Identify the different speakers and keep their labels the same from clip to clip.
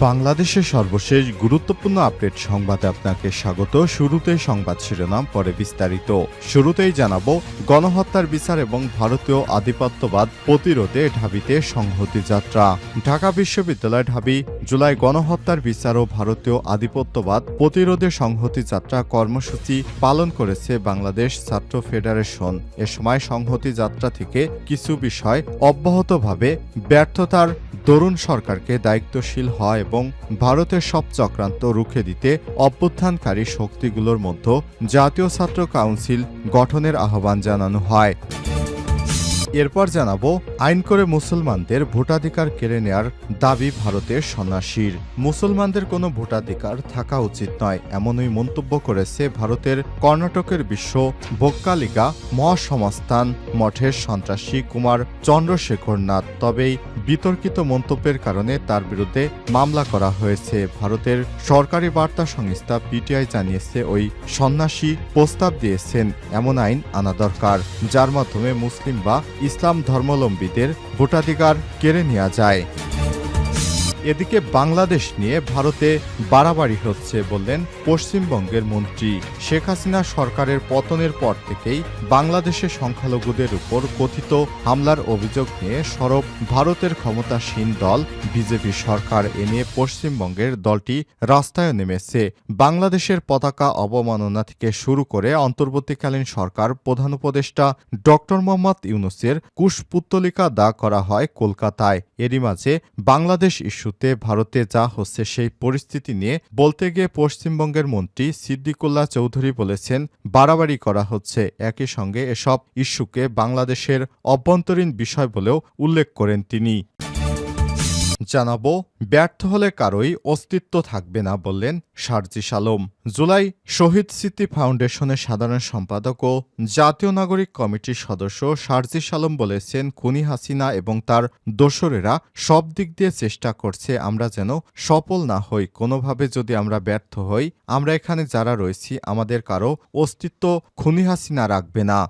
Speaker 1: বাংলাদেশের সর্বশেষ গুরুত্বপূর্ণ আপডেট সংবাদে আপনাকে স্বাগত। শুরুতেই সংবাদ শিরোনাম, পরে বিস্তারিত। শুরুতেই জানাব, গণহত্যার বিচার এবং ভারতীয় আধিপত্যবাদ প্রতিরোধে ঢাবিতে সংহতি যাত্রা। ঢাকা বিশ্ববিদ্যালয় ঢাবি, জুলাই গণহত্যার বিচার ও ভারতীয় আধিপত্যবাদ প্রতিরোধে সংহতি যাত্রা কর্মসূচি পালন করেছে বাংলাদেশ ছাত্র ফেডারেশন। এ সময় সংহতি যাত্রা থেকে কিছু বিষয় অব্যাহতভাবে ব্যর্থতার তরুণ সরকারকে দায়িত্বশীল হয় এবং ভারতের সব চক্রান্ত রুখে দিতে অভ্যুত্থানকারী শক্তিগুলোর মধ্যে জাতীয় ছাত্র কাউন্সিল গঠনের আহ্বান জানানো হয়। এরপর জানাব, আইন করে মুসলমানদের ভোটাধিকার কেড়ে নেয়ার দাবি ভারতের সন্ন্যাসীর। মুসলমানদের কোনো ভোটাধিকার থাকা উচিত নয়, এমনই মন্তব্য করেছে ভারতের কর্ণাটকের বিশ্ব বক্কালিকা মহাসমাস্থান মঠের সন্ত্রাসী কুমার চন্দ্রশেখর নাথ। তবেই বিতর্কিত মন্তব্যের কারণে তার বিরুদ্ধে মামলা করা হয়েছে। ভারতের সরকারি বার্তা সংস্থা পিটিআই জানিয়েছে, ওই সন্ন্যাসী প্রস্তাব দিয়েছেন, এমন আইন আনা দরকার, যার মাধ্যমে মুসলিম বা ইসলাম ধর্মাবলম্বীদের ভোটাধিকার কেড়ে নেওয়া যায়। এদিকে বাংলাদেশ নিয়ে ভারতে বাড়াবাড়ি হচ্ছে বললেন পশ্চিমবঙ্গের মন্ত্রী। শেখ হাসিনা সরকারের পতনের পর থেকেই বাংলাদেশের সংখ্যালঘুদের উপর কথিত হামলার অভিযোগ নিয়ে সরব ভারতের ক্ষমতাসীন দল বিজেপি সরকার এ নিয়ে পশ্চিমবঙ্গের দলটি রাস্তায় নেমেছে। বাংলাদেশের পতাকা অবমাননা থেকে শুরু করে অন্তর্বর্তীকালীন সরকার প্রধান উপদেষ্টা ডক্টর মোহাম্মদ ইউনুসের কুশপুত্তলিকা দা করা হয় কলকাতায়। এরই মাঝে বাংলাদেশ ইস্যুতে ভারতে যা হচ্ছে সেই পরিস্থিতি নিয়ে বলতে গিয়ে পশ্চিমবঙ্গের মন্ত্রী সিদ্দিকুল্লাহ চৌধুরী বলেছেন, বাড়াবাড়ি করা হচ্ছে। একই সঙ্গে এসব ইস্যুকে বাংলাদেশের অভ্যন্তরীণ বিষয় বলেও উল্লেখ করেন তিনি। জানাব, ব্যর্থ হলে কারোই অস্তিত্ব থাকবে না বললেন সার্জিস আলম জুলাই শহীদ স্মৃতি ফাউন্ডেশনের সাধারণ সম্পাদক ও জাতীয় নাগরিক কমিটির সদস্য সার্জিস আলম বলেছেন, খুনি হাসিনা এবং তার দোসরেরা সব দিক দিয়ে চেষ্টা করছে আমরা যেন সফল না হই। কোনোভাবে যদি আমরা ব্যর্থ হই, আমরা এখানে যারা রয়েছি, আমাদের কারও অস্তিত্ব খুনি হাসিনা রাখবে না।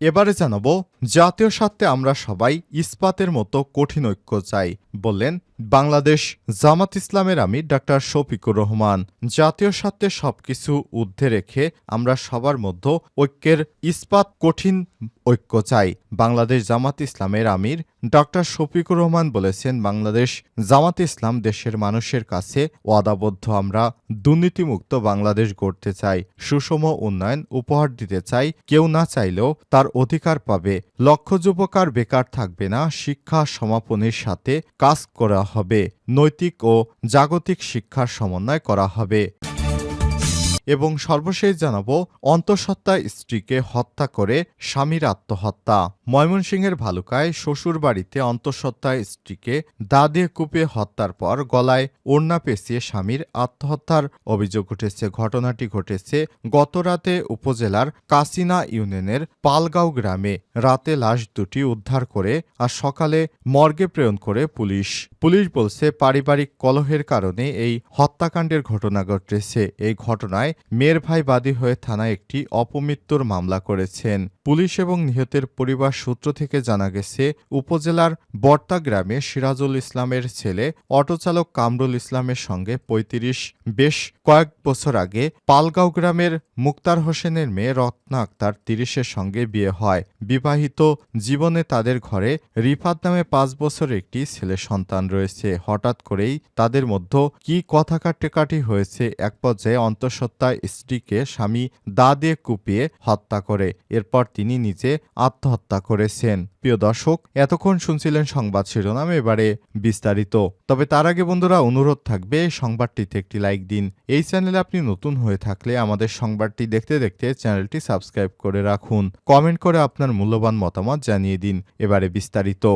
Speaker 1: এবারে জানাব জাতীয় স্বার্থে আমরা সবাই ইস্পাতের মতো কঠিন ঐক্য চাই বললেন বাংলাদেশ জামাত ইসলামের আমির ডাক্তার শফিকুর রহমান। জাতীয় স্বার্থে সবকিছু ঊর্ধ্বে রেখে আমরা সবার মধ্যে ঐক্যের ইস্পাত কঠিন ঐক্য চাই। বাংলাদেশ জামাত ইসলামের আমির ডক্টর শফিকুর রহমান বলেছেন, বাংলাদেশ জামাত ইসলাম দেশের মানুষের কাছে ওয়াদাবদ্ধ, আমরা দুর্নীতিমুক্ত বাংলাদেশ গড়তে চাই। সুষম উন্নয়ন উপহার দিতে চাই। কেউ না চাইলেও তার অধিকার পাবে। লক্ষ যুবকার বেকার থাকবে না। শিক্ষা সমাপনের সাথে কাজ করা হবে। নৈতিক ও জাগতিক শিক্ষার সমন্বয় করা হবে। এবং সর্বশেষ জানাব, অন্তঃসত্ত্বা স্ত্রীকে হত্যা করে স্বামীর আত্মহত্যা। ময়মনসিংহের ভালুকায় শ্বশুর বাড়িতে অন্তঃসত্ত্বা স্ত্রীকে দা দিয়ে কুপিয়ে হত্যার পর গলায় ওড়না পেঁচিয়ে স্বামীর আত্মহত্যার অভিযোগ উঠেছে। ঘটনাটি ঘটেছে গতরাতে উপজেলার কাসিনা ইউনিয়নের পালগাঁও গ্রামে। রাতে লাশ দুটি উদ্ধার করে আর সকালে মর্গে প্রেরণ করে পুলিশ। পুলিশ বলছে, পারিবারিক কলহের কারণে এই হত্যাকাণ্ডের ঘটনা ঘটেছে। এই ঘটনায় মেয়ের ভাই বাদী হয়ে থানায় একটি অপমৃত্যুর মামলা করেছেন। পুলিশ এবং নিহতের পরিবার সূত্র থেকে জানা গেছে, উপজেলার বর্তা গ্রামে সিরাজুল ইসলামের ছেলে, অটোচালক কামরুল ইসলামের সঙ্গে ৩৫ বেশ কয়েক বছর আগে পালগাঁও গ্রামের মুক্তার হোসেনের মেয়ে রত্না আক্তার তিরিশের সঙ্গে বিয়ে হয়। বিবাহিত জীবনে তাদের ঘরে রিফাত নামে পাঁচ বছর একটি ছেলে সন্তান রয়েছে। হঠাৎ করেই তাদের মধ্যে কি কথা কাটাকাটি হয়েছে, এক পর্যায়ে অন্তঃসত্ত্বা স্ত্রীকে স্বামী দা দিয়ে কুপিয়ে হত্যা করে। এরপর তিনি নিজে আত্মহত্যা করেছেন। প্রিয় দর্শক, এতক্ষণ শুনছিলেন সংবাদ শিরোনাম, এবারে বিস্তারিত। তবে তার আগে বন্ধুরা, অনুরোধ থাকবে, সংবাদটিতে একটি লাইক দিন। এই চ্যানেলে আপনি নতুন হয়ে থাকলে আমাদের সংবাদটি দেখতে দেখতে চ্যানেলটি সাবস্ক্রাইব করে রাখুন। কমেন্ট করে আপনার মূল্যবান মতামত জানিয়ে দিন। এবারে বিস্তারিত।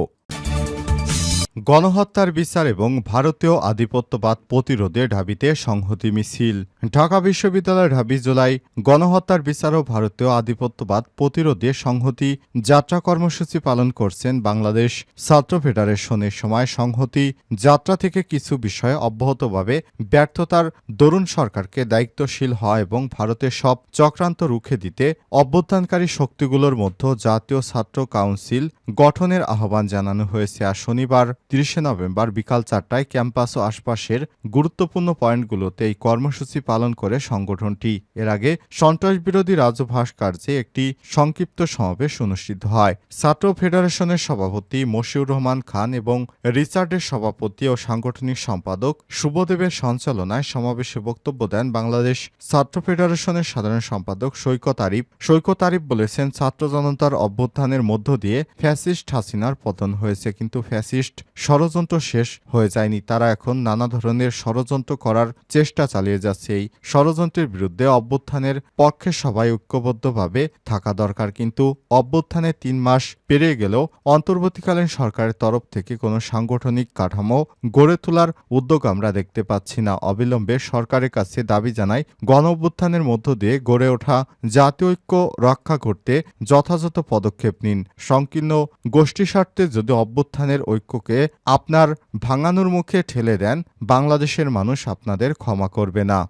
Speaker 1: গণহত্যার বিচার এবং ভারতীয় আধিপত্যবাদ প্রতিরোধে ঢাবিতে সংহতি মিছিল। ঢাকা বিশ্ববিদ্যালয়ের ঢাবি জুলাই গণহত্যার বিচার ও ভারতীয় আধিপত্যবাদ প্রতিরোধে সংহতি যাত্রা কর্মসূচি পালন করছেন বাংলাদেশ ছাত্র ফেডারেশনের সময় সংহতি যাত্রা থেকে কিছু বিষয়ে অব্যাহতভাবে ব্যর্থতার দরুণ সরকারকে দায়িত্বশীল হয় এবং ভারতের সব চক্রান্ত রুখে দিতে অভ্যুত্থানকারী শক্তিগুলোর মধ্যে জাতীয় ছাত্র কাউন্সিল গঠনের আহ্বান জানানো হয়েছে। আর শনিবার তিরিশে নভেম্বর বিকাল চারটায় ক্যাম্পাস ও আশপাশের গুরুত্বপূর্ণ পয়েন্টগুলোতে এই কর্মসূচি পালন করে সংগঠনটি। এর আগে সন্ত্রাস বিরোধী রাজ্য ভাস্কর্যে একটি সংক্ষিপ্ত সমাবেশ অনুষ্ঠিত হয়। ছাত্র ফেডারেশনের সভাপতি মশিউর রহমান খান এবং রিচার্ডের সভাপতি ও সাংগঠনিক সম্পাদক শুভদেবের সঞ্চালনায় সমাবেশে বক্তব্য দেন বাংলাদেশ ছাত্র ফেডারেশনের সাধারণ সম্পাদক সৈকত আরিফ। সৈকত আরিফ বলেছেন, ছাত্র জনতার অভ্যুত্থানের মধ্য দিয়ে ফ্যাসিস্ট হাসিনার পতন হয়েছে, কিন্তু ফ্যাসিস্ট ষড়যন্ত্র শেষ হয়ে যায়নি। তারা এখন নানা ধরনের ষড়যন্ত্র করার চেষ্টা চালিয়ে যাচ্ছে। এই ষড়যন্ত্রের বিরুদ্ধে অভ্যুত্থানের পক্ষে সবাই ঐক্যবদ্ধভাবে থাকা দরকার। কিন্তু অভ্যুত্থানে তিন মাস পেরিয়ে গেলেও অন্তর্বর্তীকালীন সরকারের তরফ থেকে কোনো সাংগঠনিক কাঠামো গড়ে তোলার উদ্যোগ আমরা দেখতে পাচ্ছি না। অবিলম্বে সরকারের কাছে দাবি জানাই গণ অভ্যুত্থানের মধ্য দিয়ে গড়ে ওঠা জাতীয় ঐক্য রক্ষা করতে যথাযথ পদক্ষেপ নিন। সংকীর্ণ গোষ্ঠী স্বার্থে যদি অভ্যুত্থানের ঐক্যকে আপনার ভাঙানোর মুখে ঠেলে দেন, বাংলাদেশের মানুষ আপনাদের ক্ষমা করবে না।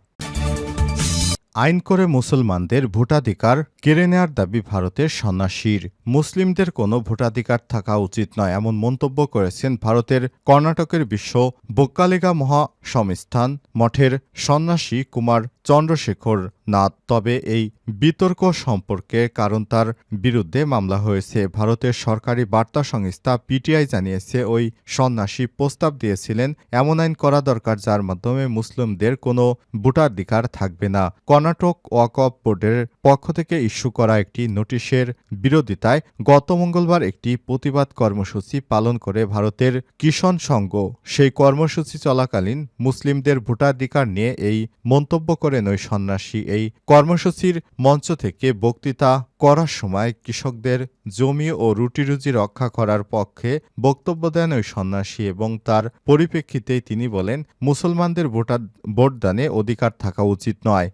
Speaker 1: আইন করে মুসলমানদের ভোটাধিকার কেড়ে নেওয়ার দাবি ভারতের সন্ন্যাসীর। মুসলিমদের কোনো ভোটাধিকার থাকা উচিত নয়, এমন মন্তব্য করেছেন ভারতের কর্ণাটকের বিশ্ব বোক্কালিগা মহা সংস্থান মঠের সন্ন্যাসী কুমার চন্দ্রশেখর নাথ। তবে এই বিতর্ক সম্পর্কে কারণ তার বিরুদ্ধে মামলা হয়েছে। ভারতের সরকারি বার্তা সংস্থা পিটিআই জানিয়েছে, ওই সন্ন্যাসী প্রস্তাব দিয়েছিলেন, এমন আইন করা দরকার যার মাধ্যমে মুসলিমদের কোনো ভোটাধিকার থাকবে না। কর্ণাটক ওয়াকফ বোর্ডের পক্ষ থেকে ইস্যু করা একটি নোটিশের বিরোধিতায় গত মঙ্গলবার একটি প্রতিবাদ কর্মসূচি পালন করে ভারতের কিষণ সংঘ। সেই কর্মসূচি চলাকালীন মুসলিমদের ভোটাধিকার নিয়ে এই মন্তব্য করেন ওই সন্ন্যাসী। এই কর্মসূচির মঞ্চ থেকে বক্তৃতা করার সময় কৃষকদের জমি ও রুটিরুজি রক্ষা করার পক্ষে বক্তব্য দেন ওই সন্ন্যাসী এবং তার পরিপ্রেক্ষিতেই তিনি বলেন, মুসলমানদের ভোটার, ভোটদানে অধিকার থাকা উচিত নয়।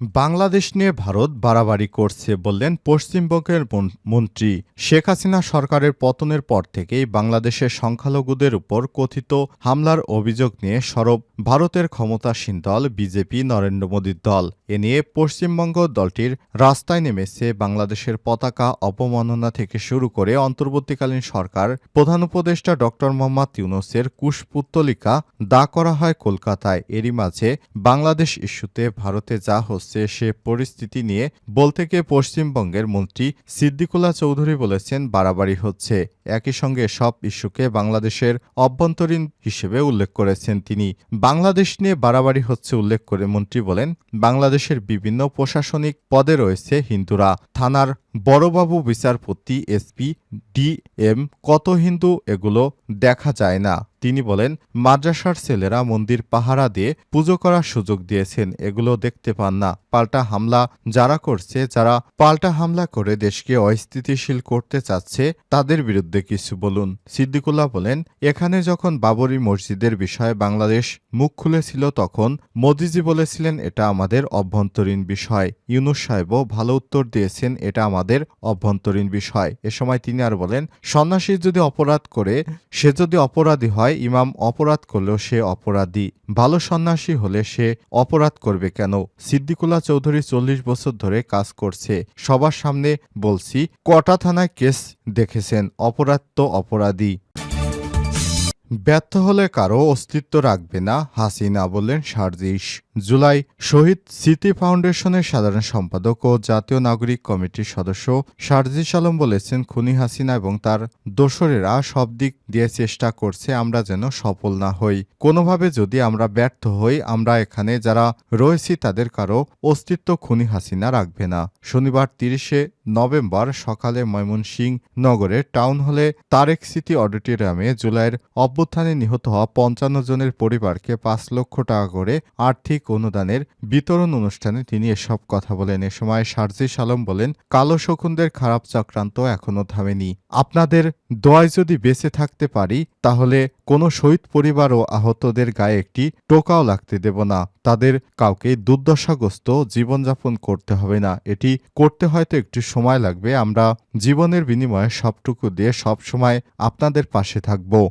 Speaker 1: বাংলাদেশ নিয়ে ভারত বাড়াবাড়ি করছে বললেন পশ্চিমবঙ্গের মন্ত্রী শেখ হাসিনা সরকারের পতনের পর থেকেই বাংলাদেশের সংখ্যালঘুদের উপর কথিত হামলার অভিযোগ নিয়ে সরব ভারতের ক্ষমতাসীন দল বিজেপি নরেন্দ্র মোদীর দল। এ নিয়ে পশ্চিমবঙ্গ দলটির রাস্তায় নেমেছে বাংলাদেশের পতাকা অপমাননা থেকে শুরু করে অন্তর্বর্তীকালীন সরকার। প্রধান উপদেষ্টা ড. মোহাম্মদ ইউনুসের কুশপুত্তলিকা দা করা হয় কলকাতায়। এরই মাঝে বাংলাদেশ ইস্যুতে ভারতে যা হচ্ছে সে পরিস্থিতি নিয়ে। বলতে গিয়ে পশ্চিমবঙ্গের মন্ত্রী সিদ্দিকুল্লা চৌধুরী বলেছেন বাড়াবাড়ি হচ্ছে। একই সঙ্গে সব ইস্যুকে বাংলাদেশের অভ্যন্তরীণ হিসেবে উল্লেখ করেছেন তিনি। বাংলাদেশ নিয়ে বাড়াবাড়ি হচ্ছে উল্লেখ করে মন্ত্রী বলেন, বাংলাদেশের বিভিন্ন প্রশাসনিক পদে রয়েছে হিন্দুরা। থানার বড়বাবু বিচারপতি এসপি ডিএম কত হিন্দু এগুলো দেখা যায় না। তিনি বলেন, মাদ্রাসার ছেলেরা মন্দির পাহারা দিয়ে পুজো করার সুযোগ দিয়েছেন, এগুলো দেখতে পান না। পাল্টা হামলা যারা করছে, যারা পাল্টা হামলা করে দেশকে অস্থিতিশীল করতে চাচ্ছে, তাদের বিরুদ্ধে কিছু বলুন। সিদ্দিকুল্লাহ বলেন, এখানে যখন বাবরি মসজিদের বিষয়ে বাংলাদেশ মুখ খুলেছিল তখন মোদিজি বলেছিলেন, এটা আমাদের অভ্যন্তরীণ বিষয়। ইউনুস সাহেবও ভালো উত্তর দিয়েছেন, এটা আমাদের অভ্যন্তরীণ বিষয়। এ সময় তিনি আর বলেন, সন্ন্যাসী যদি অপরাধ করে, সে যদি অপরাধী হয়, ইমাম অপরাধ করলেও সে অপরাধী। ভালো সন্ন্যাসী হলে সে অপরাধ করবে কেন? সিদ্দিকুল্লাহ চৌধুরী চল্লিশ বছর ধরে কাজ করছে। সবার সামনে বলছি, কটা থানায় কেস দেখেছেন? অপরাধ তো অপরাধী। ব্যর্থ হলে কারও অস্তিত্ব রাখবে না হাসিনা বললেন সার্জিস। জুলাই শহীদ স্মৃতি ফাউন্ডেশনের সাধারণ সম্পাদক ও জাতীয় নাগরিক কমিটির সদস্য সার্জিস আলম বলেছেন, খুনি হাসিনা এবং তার দোসরেরা সব দিক দিয়ে চেষ্টা করছে আমরা যেন সফল না হই। কোনোভাবে যদি আমরা ব্যর্থ হই, আমরা এখানে যারা রয়েছি তাদের কারও অস্তিত্ব খুনি হাসিনা রাখবে না। শনিবার তিরিশে নভেম্বর সকালে ময়মনসিংহ নগরের টাউন হলে তারেক সিটি অডিটোরিয়ামে জুলাইয়ের অভ্যুত্থানে নিহত হওয়া পঞ্চান্ন জনের পরিবারকে পাঁচ লক্ষ টাকা করে আর্থিক অনুদানের বিতরণ অনুষ্ঠানে তিনি এসব কথা বলেন। এ সময় সার্জিস আলম বলেন, কালো শকুনদের খারাপ চক্রান্ত এখনও থামেনি। আপনাদের দোয়ায় যদি বেঁচে থাকতে পারি, তাহলে কোনো শহীদ পরিবার ও আহতদের গায়ে একটি টোকাও লাগতে দেব না। তাদের কাউকে দুর্দশাগ্রস্ত জীবনযাপন করতে হবে না। এটি করতে হয়তো একটু সময় লাগবে। আমরা জীবনের বিনিময়ে সবটুকু দিয়ে সব সময় আপনাদের পাশে থাকব।